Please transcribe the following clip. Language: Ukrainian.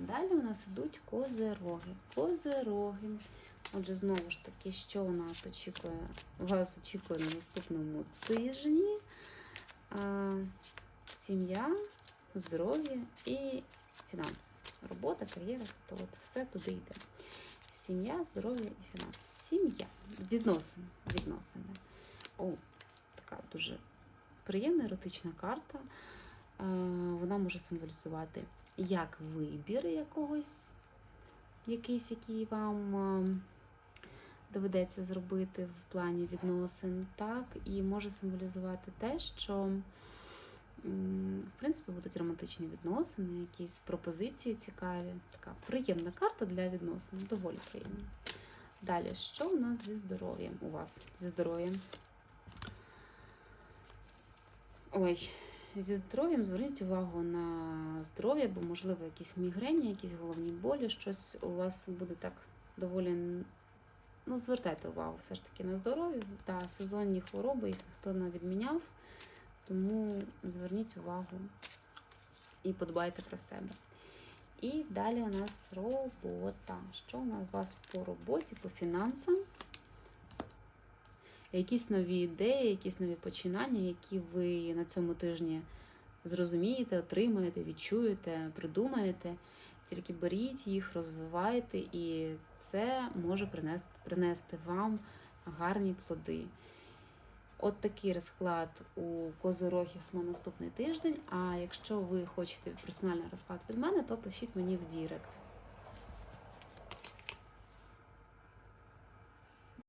Далі у нас ідуть козероги. Козероги. Отже, знову ж таки, що у нас очікує, вас очікує на наступному тижні? А, сім'я, здоров'я і фінанси. Робота, кар'єра, то от все туди йде. Сім'я, здоров'я і фінанси. Сім'я, відносини. відносини. О, така дуже приємна еротична карта. Вона може символізувати як вибір якогось, якийсь, який вам е, доведеться зробити в плані відносин, так, і може символізувати те, що в принципі будуть романтичні відносини, якісь пропозиції цікаві. Така приємна карта для відносин, доволі приємна. Далі, що у нас зі здоров'ям у вас? Зі здоров'ям. Ой, зі здоров'ям зверніть увагу на здоров'я, бо, можливо, якісь мігрені, якісь головні болі, щось у вас буде так доволі. Ну, звертайте увагу все ж таки на здоров'я та сезонні хвороби, їх ніхто не відміняв. Тому зверніть увагу і подбайте про себе. І далі у нас робота. Що у нас у вас по роботі, по фінансам? Якісь нові ідеї, якісь нові починання, які ви на цьому тижні зрозумієте, отримаєте, відчуєте, придумаєте. Тільки беріть їх, розвивайте, і це може принести, принести вам гарні плоди. От такий розклад у козирогів на наступний тиждень. А якщо ви хочете персональний розклад від мене, то пишіть мені в Дірект.